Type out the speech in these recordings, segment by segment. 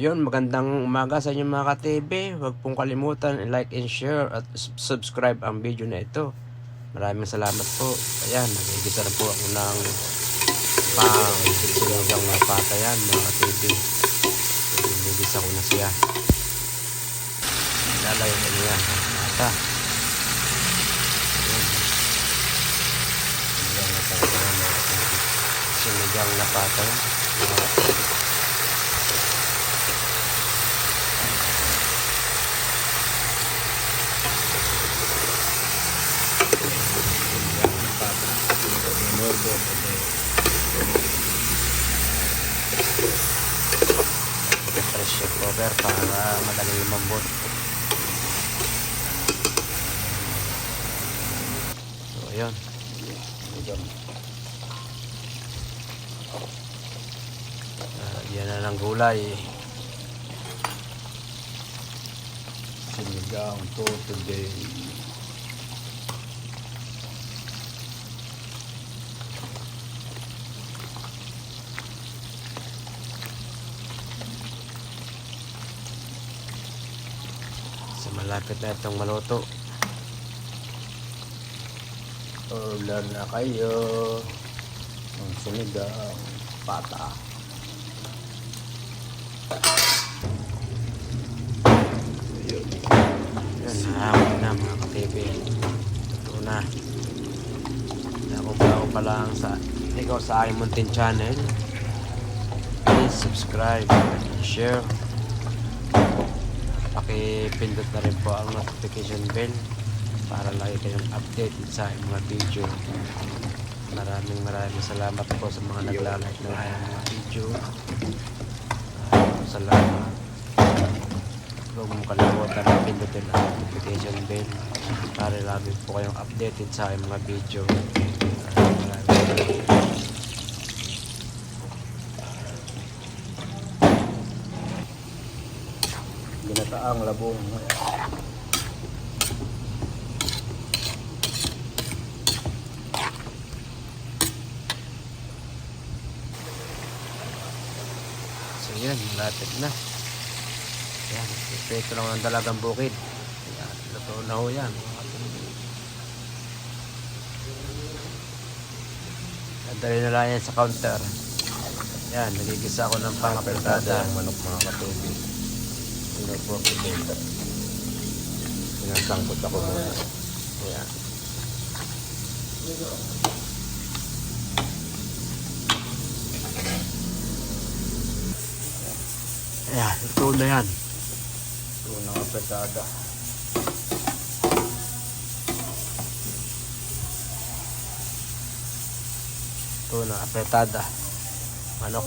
yun, magandang umaga sa inyo mga ka-TV. Huwag pong kalimutan i-like and share at subscribe ang video na ito. Maraming salamat po. Ayan, nagigisa na po ako ng pang sinigang na patayan mga ka-TV. Nagigisa ko na siya. Lalayo ko niya. Mata. Sinigang na patayan mga ka-TV. Sinigang na ka-TV. pressure cover para madali lumambot. So, ayun. Uh, yan na ng gulay. Sinigang po today. Sa malapit na itong maluto. Ulan na kayo. Ang sinigang pata. Yan, nahapon na mga ka-TV. Ito na. Bago pa lang sa ikaw sa aking Muntin channel, please subscribe and share. Pakipindot na rin po ang notification bell para lagi kayong updated sa mga video. Maraming maraming salamat po sa mga naglalike ng aking mga video. Maraming salamat. Huwag mong kalimutan na pindutin ang notification bell para lagi po kayong updated sa aking mga video. Maraming maraming Ginataang labong. So yan, malapit na. Yan, epekto lang ng dalagang bukid. Yan, luto na ho yan. Nadali na lang yan sa counter. Yan, nagigisa ako ng pangapertada. ang manok mga katubig. Sino po ito? Sinasangkot ako muna. Yan. Ayan, luto na yan. Ito na nga pesada. Ito na, apretada. Manok.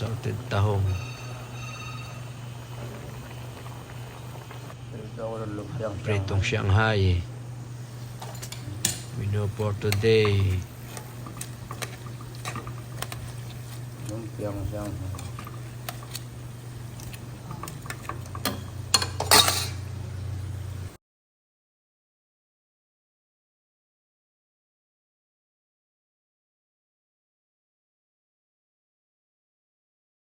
Salted tahong. Pritong Shanghai. Menu for today. Lumpiang siyang